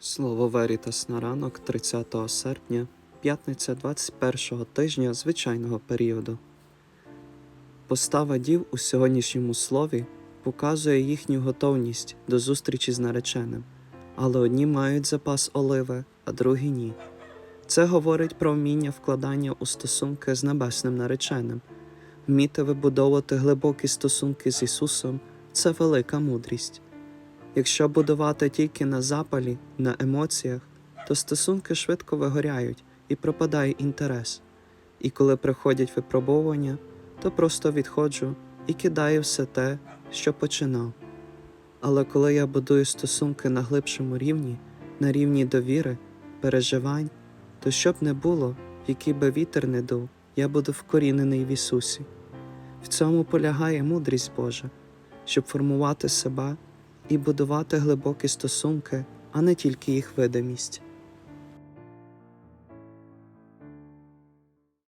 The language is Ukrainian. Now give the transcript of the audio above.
Слово Верітас на ранок 30 серпня, п'ятниця 21 тижня звичайного періоду. Постава дів у сьогоднішньому слові показує їхню готовність до зустрічі з нареченим, але одні мають запас оливи, а другі ні. Це говорить про вміння вкладання у стосунки з небесним нареченим. Вміти вибудовувати глибокі стосунки з Ісусом це велика мудрість. Якщо будувати тільки на запалі, на емоціях, то стосунки швидко вигоряють і пропадає інтерес. І коли приходять випробування, то просто відходжу і кидаю все те, що починав. Але коли я будую стосунки на глибшому рівні, на рівні довіри, переживань, то щоб не було, який би вітер не дув, я буду вкорінений в Ісусі. В цьому полягає мудрість Божа, щоб формувати себе і будувати глибокі стосунки, а не тільки їх видимість.